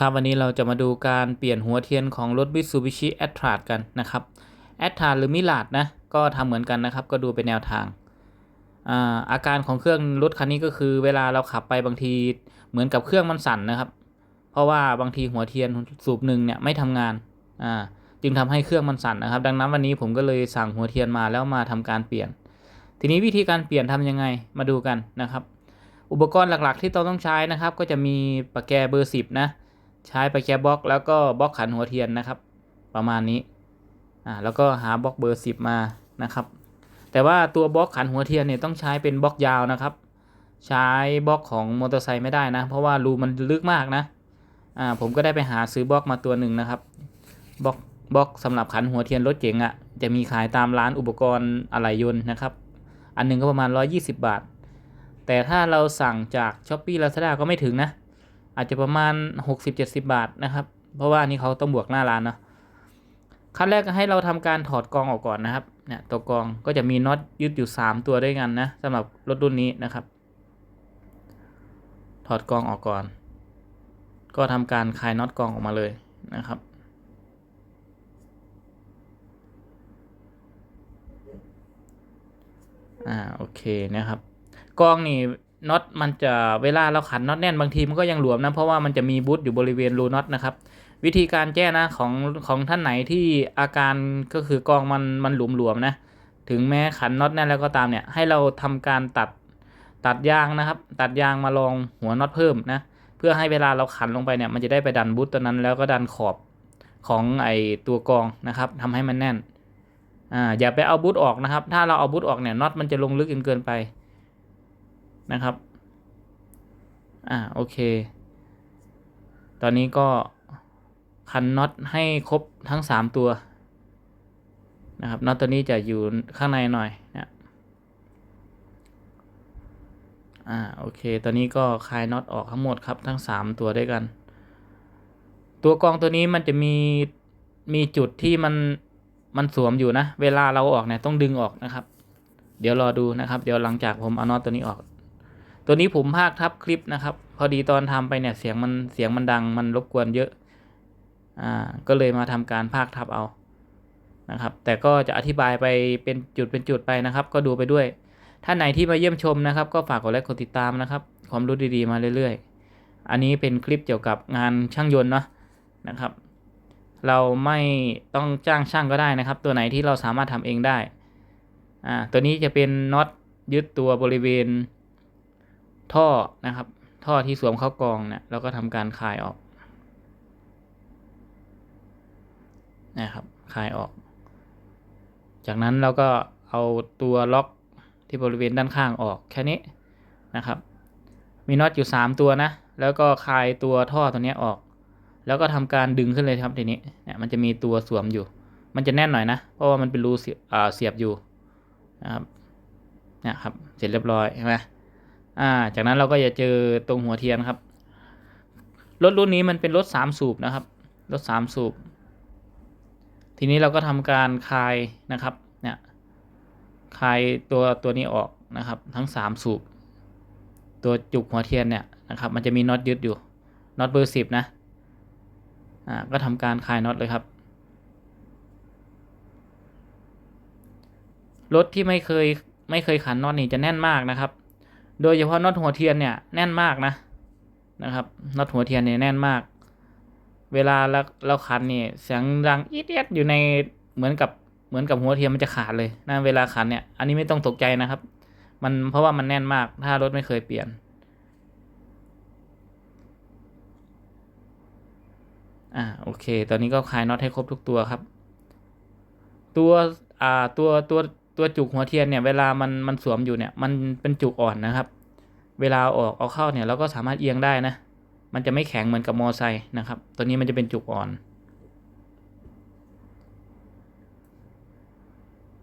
ครับวันนี้เราจะมาดูการเปลี่ยนหัวเทียนของรถ Mitsubishi a t r a กันนะครับ a t r a หรือ m i r a นะ ก็ทำเหมือนกันนะครับ ก็ดูเป็นแนวทาง อาอาการของเครื่องรถคันนี้ก็คือ เวลาเราขับไปบางทีเหมือนกับเครื่องมันสั่นนะครับ เพราะว่าบางทีหัวเทียนสูบหนึ่งเนี่ยไม่ทำงาน อ่า จึงทำให้เครื่องมันสั่นนะครับ ดังนั้นวันนี้ผมก็เลยสั่งหัวเทียนมาแล้วมาทำการเปลี่ยน ทีนี้วิธีการเปลี่ยนทำยังไงมาดูกันนะครับ อุปกรณ์หลักๆ ที่เราต้องใช้นะครับ ก็จะมีปากแกเบอร์ 10 นะ ใช้ไปแค่บล็อก แล้วก็บล็อกขันหัวเทียนนะครับ ประมาณนี้อ่าแล้วก็หาบล็อกเบอร์ 10 มานะครับ แต่ว่าตัวบล็อกขันหัวเทียนเนี่ยต้องใช้เป็นบล็อกยาวนะครับ ใช้บล็อกของมอเตอร์ไซค์ไม่ได้นะ เพราะว่ารูมันลึกมากนะอ่าผมก็ได้ไปหาซื้อบล็อกมาตัวหนึ่งนะครับบล็อกบล็อกสำหรับขันหัวเทียนรถเก๋งอะ่ะจะมีขายตามร้านอุปกรณ์อะไหล่ยนต์นะครับ อันหนึงก็ประมาณ 120 บาท แต่ถ้าเราสั่งจาก s h อ p e e Lazada ก็ไม่ถึงนะ อาจจะประมาณ 60-70 บาทนะครับ เพราะว่านี้เขาต้องบวกหน้าร้านเนาะขั้นแรกให้เราทำการถอดกองออกก่อนนะครับ เนี่ยตัวกองก็จะมีน็อตยึดอยู่ 3 ตัวด้วยกันนะสำหรับรถรุ่นนี้นะครับ ถอดกองออกก่อน ก็ทำการคลายน็อตกองออกมาเลยนะครับ อ่าโอเคนะครับ กองนี่ น็อตมันจะเวลาเราขันน็อตแน่นบางทีมันก็ยังหลวมนะ เพราะว่ามันจะมีบูทอยู่บริเวณรูน็อตนะครับ วิธีการแก้นะของของท่านไหนที่อาการก็คือกองมันมันหลวมๆนะ ถึงแม้ขันน็อตแน่นแล้วก็ตามเนี่ย ให้เราทำการตัดตัดยางนะครับ ตัดยางมาลองหัวน็อตเพิ่มนะเพื่อให้เวลาเราขันลงไปเนี่ยมันจะได้ไปดันบูทตัวนั้นแล้วก็ดันขอบของไอตัวกองนะครับทำให้มันแน่นอ่าอย่าไปเอาบูทออกนะครับ ถ้าเราเอาบูทออกเนี่ยน็อตมันจะลงลึกจนเกินไป นะครับ อ่าโอเค ตอนนี้ก็คันน็อตให้ครบทั้งสามตัวนะครับน็อตตัวนี้จะอยู่ข้างในหน่อยนะอ่าโอเค ตอนนี้ก็คลายน็อตออกทั้งหมดครับทั้งสามตัวด้วยกัน ตัวกองตัวนี้มันจะมีมีจุดที่มันมันสวมอยู่นะ เวลาเราออกเนี่ยต้องดึงออกนะครับ เดี๋ยวรอดูนะครับ เดี๋ยวหลังจากผมเอาน็อตตัวนี้ออก ตัวนี้ผมพากทับคลิปนะครับ พอดีตอนทำไปเนี่ยเสียงมันเสียงมันดังมันรบกวนเยอะ อ่า ก็เลยมาทำการพากทับเอานะครับ แต่ก็จะอธิบายไปเป็นจุดเป็นจุดไปนะครับ ก็ดูไปด้วย ท่านไหนที่มาเยี่ยมชมนะครับ ก็ฝากกดไลค์กดติดตามนะครับ ความรู้ดีๆมาเรื่อยๆ อันนี้เป็นคลิปเกี่ยวกับงานช่างยนต์เนาะนะครับ เราไม่ต้องจ้างช่างก็ได้นะครับ ตัวไหนที่เราสามารถทำเองได้ อ่า ตัวนี้จะเป็นน็อตยึดตัวบริเวณ ท่อนะครับ ท่อที่สวมเข้ากองเนี่ยเราก็ทำการคลายออกนะครับคลายออก จากนั้นเราก็เอาตัวล็อกที่บริเวณด้านข้างออกแค่นี้นะครับ มีน็อตอยู่ 3 ตัวนะ แล้วก็คลายตัวท่อตัวนี้ออก แล้วก็ทำการดึงขึ้นเลยครับทีนี้เนี่ยมันจะมีตัวสวมอยู่ มันจะแน่นหน่อยนะ เพราะว่ามันเป็นรูเสียบเสียบอยู่นะครับเนี่ยครับ เสร็จเรียบร้อยใช่ไหม อ่า จากนั้นเราก็จะเจอตรงหัวเทียนครับ รถรุ่นนี้มันเป็นรถสามสูบนะครับ รถสามสูบ ทีนี้เราก็ทำการคลายนะครับ เนี่ยคลายตัวตัวนี้ออกนะครับ ทั้งสามสูบ ตัวจุกหัวเทียนเนี่ยนะครับ มันจะมีน็อตยึดอยู่น็อตเบอร์สิบนะ อ่า ก็ทำการคลายน็อตเลยครับรถที่ไม่เคยไม่เคยขันน็อตนี่จะแน่นมากนะครับ โดยเฉพาะน็อตหัวเทียนเนี่ยแน่นมากนะนะครับน็อตหัวเทียนเนี่ยแน่นมาก เวลาเราเราขันนี่เสียงดังอีเดีดอยู่ในเหมือนกับเหมือนกับหัวเทียนมันจะขาดเลยนะเวลาขันเนี่ยอันนี้ไม่ต้องตกใจนะครับ มันเพราะว่ามันแน่นมาก ถ้ารถไม่เคยเปลี่ยนอ่าโอเค ตอนนี้ก็คลายน็อตให้ครบทุกตัวครับ ตัวอ่าตัวตัว ตัวจุกหัวเทียนเนี่ยเวลามันมันสวมอยู่เนี่ยมันเป็นจุกอ่อนนะครับ เวลาออกเอาเข้าเนี่ยเราก็สามารถเอียงได้นะ มันจะไม่แข็งเหมือนกับมอไซค์นะครับ ตัวนี้มันจะเป็นจุกอ่อน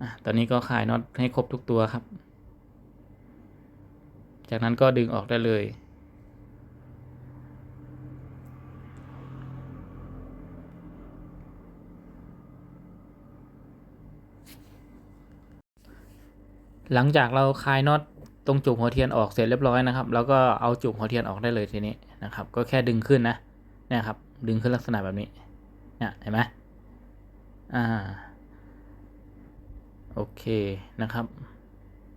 อะตอนนี้ก็ขายน็อตให้ครบทุกตัวครับ จากนั้นก็ดึงออกได้เลย หลังจากเราคลายน็อตตรงจุกหัวเทียนออกเสร็จเรียบร้อยนะครับ แล้วก็เอาจุกหัวเทียนออกได้เลยทีนี้นะครับ ก็แค่ดึงขึ้นนะเนี่ยครับ ดึงขึ้นลักษณะแบบนี้เนี่ยเห็นไหมอ่าโอเคนะครับ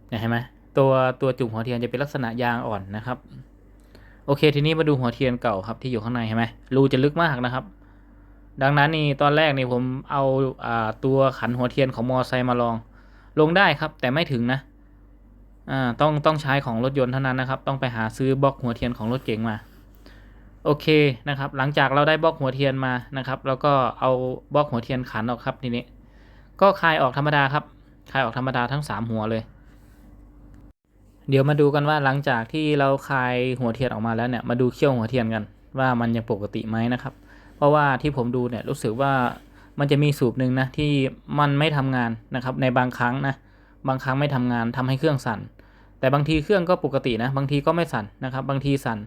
เนี่ยเห็นไหมตัวตัวจุกหัวเทียนจะเป็นลักษณะยางอ่อนนะครับ โอเค ทีนี้มาดูหัวเทียนเก่าครับที่อยู่ข้างในเห็นไหมรูจะลึกมากนะครับ ดังนั้นนี่ตอนแรกนี่ผมเอาอ่าตัวขันหัวเทียนของมอไซค์มาลอง ลงได้ครับแต่ไม่ถึงนะอ่าต้องต้องใช้ของรถยนต์เท่านั้นนะครับ ต้องไปหาซื้อบล็อกหัวเทียนของรถเก๋งมาโอเคนะครับ หลังจากเราได้บล็อกหัวเทียนมานะครับ แล้วก็เอาบล็อกหัวเทียนขันออกครับทีนี้ก็คลายออกธรรมดาครับคลายออกธรรมดาทั้งสามหัวเลย เดี๋ยวมาดูกันว่าหลังจากที่เราคลายหัวเทียนออกมาแล้วเนี่ยมาดูเขี้ยวหัวเทียนกัน ว่ามันยังปกติไหมนะครับ เพราะว่าที่ผมดูเนี่ยรู้สึกว่า มันจะมีสูบหนึ่งนะที่มันไม่ทำงานนะครับในบางครั้งนะบางครั้งไม่ทำงานทำให้เครื่องสั่น แต่บางทีเครื่องก็ปกตินะบางทีก็ไม่สั่นนะครับบางทีสั่น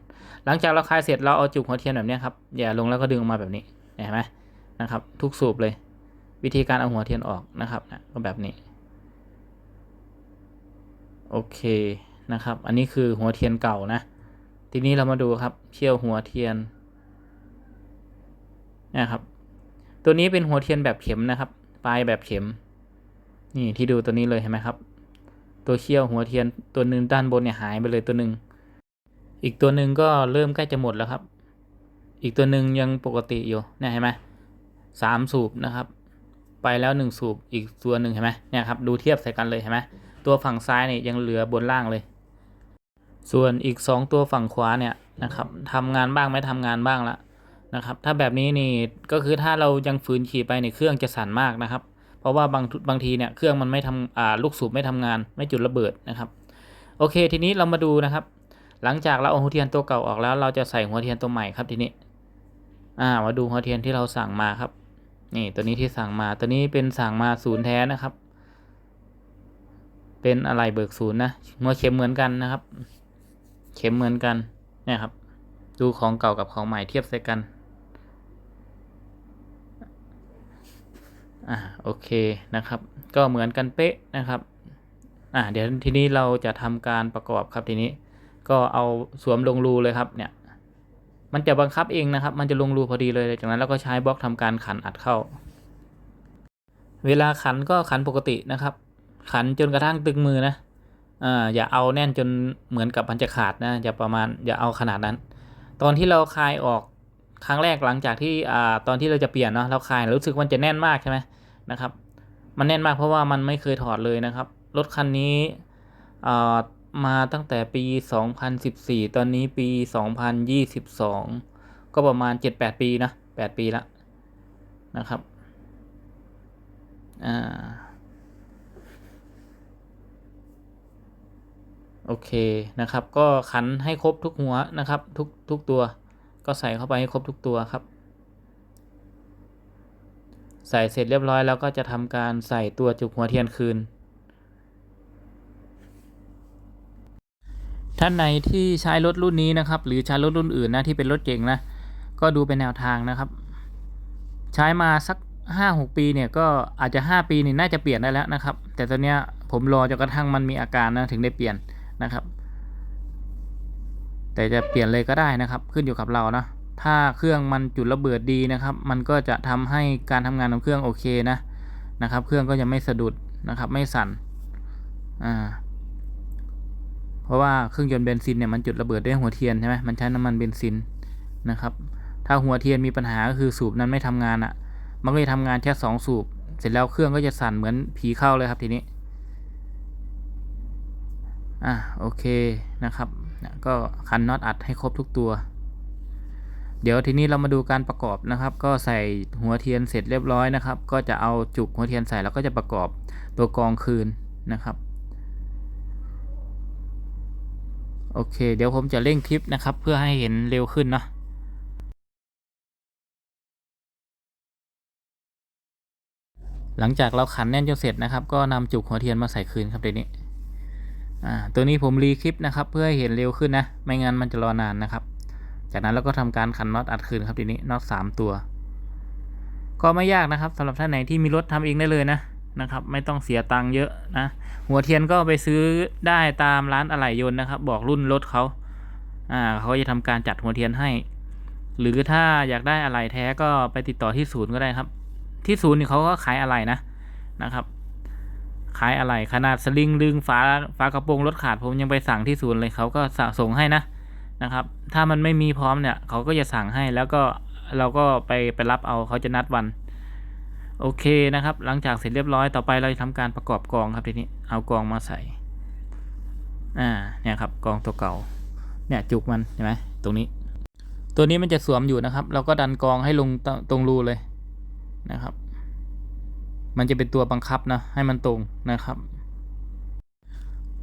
หลังจากเราคลายเสร็จเราเอาจุกหัวเทียนแบบนี้ครับอย่าลงแล้วก็ดึงออกมาแบบนี้เห็นไหมนะครับทุกสูบเลย วิธีการเอาหัวเทียนออกนะครับนะก็แบบนี้โอเคนะครับ อันนี้คือหัวเทียนเก่านะ ทีนี้เรามาดูครับเชี่ยวหัวเทียนนะครับ ตัวนี้เป็นหัวเทียนแบบเข็มนะครับ ปลายแบบเข็ม นี่ที่ดูตัวนี้เลยเห็นไหมครับ ตัวเชี่ยวหัวเทียนตัวหนึ่งด้านบนเนี่ยหายไปเลยตัวหนึ่งอีกตัวหนึ่งก็เริ่มใกล้จะหมดแล้วครับ อีกตัวหนึ่งยังปกติอยู่เนี่ยเห็นไหมสามสูบนะครับ ไปแล้วหนึ่งสูบอีกตัวหนึ่งเห็นไหมเนี่ยครับดูเทียบใส่กันเลยเห็นไหมตัวฝั่งซ้ายเนี่ยยังเหลือบนล่างเลย ส่วนอีกสองตัวฝั่งขวาเนี่ยนะครับทำงานบ้างไม่ทำงานบ้างละ นะครับ ถ้าแบบนี้นี่ก็คือถ้าเรายังฝืนขี่ไปเนี่ยเครื่องจะสั่นมากนะครับ เพราะว่าบางบางทีเนี่ยเครื่องมันไม่ทำอ่าลูกสูบไม่ทำงานไม่จุดระเบิดนะครับโอเค ทีนี้เรามาดูนะครับ หลังจากเราเอาหัวเทียนตัวเก่าออกแล้ว เราจะใส่หัวเทียนตัวใหม่ครับทีนี้อ่ามาดูหัวเทียนที่เราสั่งมาครับ นี่ตัวนี้ที่สั่งมาตัวนี้เป็นสั่งมาศูนย์แท้นะครับ เป็นอะไรเบิกศูนย์นะหัวเข็มเหมือนกันนะครับ เข็มเหมือนกันเนี่ยครับ ดูของเก่ากับของใหม่เทียบใส่กัน อ่าโอเคนะครับ ก็เหมือนกันเป๊ะนะครับอ่าเดี๋ยวทีนี้เราจะทำการประกอบครับทีนี้ก็เอาสวมลงรูเลยครับเนี่ยมันจะบังคับเองนะครับ มันจะลงรูพอดีเลย จากนั้นเราก็ใช้บล็อกทำการขันอัดเข้า เวลาขันก็ขันปกตินะครับ ขันจนกระทั่งตึงมือนะอ่าอย่าเอาแน่นจนเหมือนกับมันจะขาดนะอย่าประมาณอย่าเอาขนาดนั้น ตอนที่เราคลายออกครั้งแรกหลังจากที่อ่าตอนที่เราจะเปลี่ยนเนาะเราคลายรู้สึกมันจะแน่นมากใช่ไหม นะครับ มันแน่นมากเพราะว่ามันไม่เคยถอดเลยนะครับ รถคันนี้มาตั้งแต่ปี 2014 ตอนนี้ปี 2022 ก็ประมาณ 7-8 ปีนะ 8 ปีละนะครับอ่าโอเคนะครับ ก็ขันให้ครบทุกหัวนะครับ ทุกทุกตัว ก็ใส่เข้าไปให้ครบทุกตัวครับ ใส่เสร็จเรียบร้อยแล้วก็จะทำการใส่ตัวจุกหัวเทียนคืน ท่านไหนที่ใช้รถรุ่นนี้นะครับ หรือใช้รถรุ่นอื่นนะที่เป็นรถเก่งนะ ก็ดูเป็นแนวทางนะครับ ใช้มาสักห้าหกปีเนี่ยก็อาจจะห้าปีนี่น่าจะเปลี่ยนได้แล้วนะครับ แต่ตอนเนี้ยผมรอจนกระทั่งมันมีอาการนะถึงได้เปลี่ยนนะครับ แต่จะเปลี่ยนเลยก็ได้นะครับ ขึ้นอยู่กับเรานะ ถ้าเครื่องมันจุดระเบิดดีนะครับ มันก็จะทำให้การทำงานของเครื่องโอเคนะนะครับ เครื่องก็จะไม่สะดุดนะครับ ไม่สั่นอ่าเพราะว่าเครื่องยนต์เบนซินเนี่ยมันจุดระเบิดด้วยหัวเทียนใช่ไหมมันใช้น้ำมันเบนซินนะครับ ถ้าหัวเทียนมีปัญหาก็คือสูบนั้นไม่ทำงานอะ่ะ มันก็จะทำงานแค่สองสูบ เสร็จแล้วเครื่องก็จะสั่นเหมือนผีเข้าเลยครับทีนี้อะโอเคนะครับก็คันน็อตอัดให้ครบทุกตัว เดี๋ยวทีนี้เรามาดูการประกอบนะครับ ก็ใส่หัวเทียนเสร็จเรียบร้อยนะครับ ก็จะเอาจุกหัวเทียนใส่แล้วก็จะประกอบตัวกองคืนนะครับโอเค เดี๋ยวผมจะเร่งคลิปนะครับ เพื่อให้เห็นเร็วขึ้นเนาะหลังจากเราขันแน่นจนเสร็จนะครับ ก็นำจุกหัวเทียนมาใส่คืนครับเดี๋ยวนี้ตัวนี้ผมรีคลิปนะครับ เพื่อให้เห็นเร็วขึ้นนะ ไม่งั้นมันจะรอนานนะครับ จากนั้นเราก็ทำการขันน็อตอัดคืนครับทีนี้น็อตสามตัว ก็ไม่ยากนะครับสำหรับท่านไหนที่มีรถทำเองได้เลยนะนะครับ ไม่ต้องเสียตังค์เยอะนะ หัวเทียนก็ไปซื้อได้ตามร้านอะไหล่ยนต์นะครับ บอกรุ่นรถเขาอ่าเขาจะทำการจัดหัวเทียนให้ หรือถ้าอยากได้อะไหล่แท้ก็ไปติดต่อที่ศูนย์ก็ได้ครับ ที่ศูนย์นี่เขาก็ขายอะไหล่นะนะครับขายอะไหล่ขนาดสลิงดึงฝาฝากระโปรงรถขาดผมยังไปสั่งที่ศูนย์เลยเขาก็ส่งให้นะ นะครับ ถ้ามันไม่มีพร้อมเนี่ยเขาก็จะสั่งให้แล้วก็เราก็ไปไปรับเอาเขาจะนัดวัน โอเคนะครับ หลังจากเสร็จเรียบร้อยต่อไปเราจะทำการประกอบกองครับทีนี้เอากองมาใส่อ่าเนี่ยครับกองตัวเก่าเนี่ยจุกมันเห็นไหมตรงนี้ ตัวนี้มันจะสวมอยู่นะครับ เราก็ดันกองให้ลงตตรงรูเลยนะครับ มันจะเป็นตัวบังคับนะให้มันตรงนะครับ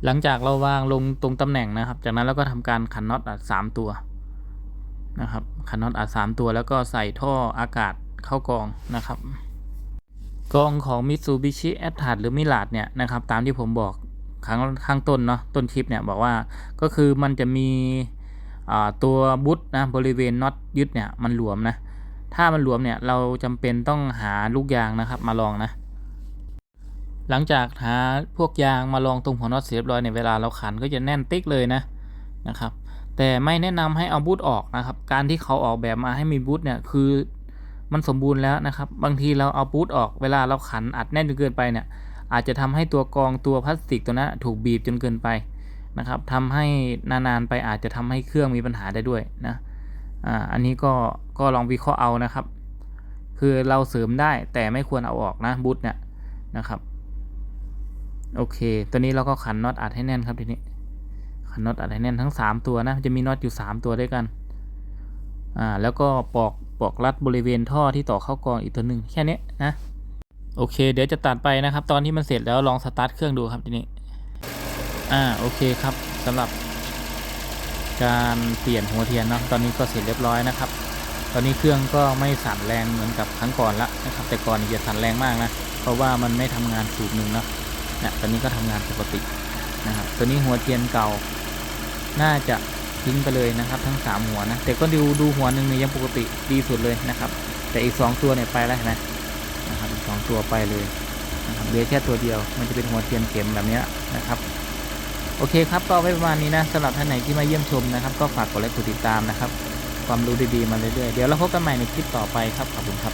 หลังจากเราวางลงตรงตำแหน่งนะครับ จากนั้นเราก็ทำการขันน็อตอัดสามตัวนะครับขันน็อตอัดสามตัวแล้วก็ใส่ท่ออากาศเข้ากองนะครับ กองของ Mitsubishi a t t a c หรือมิลาดเนี่ยนะครับตามที่ผมบอกครั้งข้างต้นเนาะต้นคลิปเนี่ยบอกว่าก็คือมันจะมีตัวบุตนะบริเวณน็อตยึดเนี่ยมันหลวมนะถ้ามันหลวมเนี่ยเราจำเป็นต้องหาลูกยางนะครับมาลองนะ หลังจากหาพวกยางมาลองตรงหัวน็อตเสียเรียบร้อยเนี่ยเวลาเราขันก็จะแน่นติ๊กเลยนะนะครับ แต่ไม่แนะนำให้เอาบูทออกนะครับ การที่เขาออกแบบมาให้มีบูทเนี่ยคือมันสมบูรณ์แล้วนะครับ บางทีเราเอาบูทออกเวลาเราขันอัดแน่นจนเกินไปเนี่ย อาจจะทำให้ตัวกองตัวพลาสติกตัวนั้นถูกบีบจนเกินไปนะครับทำให้นานๆไปอาจจะทำให้เครื่องมีปัญหาได้ด้วยนะอ่าอันนี้ก็ก็ลองวิเคราะห์เอานะครับ คือเราเสริมได้แต่ไม่ควรเอาออกนะบูทเนี่ยนะครับ โอเค ตัวนี้เราก็ขันน็อตอัดให้แน่นครับทีนี้ ขันน็อตอัดให้แน่นทั้ง 3 ตัวนะ จะมีน็อตอยู่ 3 ตัวด้วยกัน อ่า แล้วก็ปอกปอกรัดบริเวณท่อที่ต่อเข้ากองอีกตัวหนึ่งแค่นี้นะ โอเค เดี๋ยวจะตัดไปนะครับ ตอนที่มันเสร็จแล้วลองสตาร์ทเครื่องดูครับทีนี้ อ่า โอเคครับสำหรับการเปลี่ยนหัวเทียนเนาะ ตอนนี้ก็เสร็จเรียบร้อยนะครับ ตอนนี้เครื่องก็ไม่สั่นแรงเหมือนกับครั้งก่อนละนะครับ แต่ก่อนจะสั่นแรงมากนะ เพราะว่ามันไม่ทำงานสูบหนึ่งเนาะ นี่ยตอนนี้ก็ทำงานปกตินะครับตัวนี้หัวเทียนเก่า น่าจะทิ้งไปเลยนะครับ ทั้ง 3 หัวนะ แต่ก็ดูดูหัวหนึ่งเนี่ยยังปกติดีสุดเลยนะครับ แต่อีก 2 ตัวเนี่ยไปแล้วนไหมนะครับสองตัวไปเลยนะครับเหลือแค่ตัวเดียว มันจะเป็นหัวเทียนเข็มแบบนี้นะครับโอเคครับก็ไว้ประมาณนี้นะสำหรับท่านไหนที่มาเยี่ยมชมนะครับ ก็ฝากกดไลค์กดติดตามนะครับ ความรู้ดีๆมาเรื่อยๆเดี๋ยวเราพบกันใหม่ในคลิปต่อไปครับขอบคุณครับ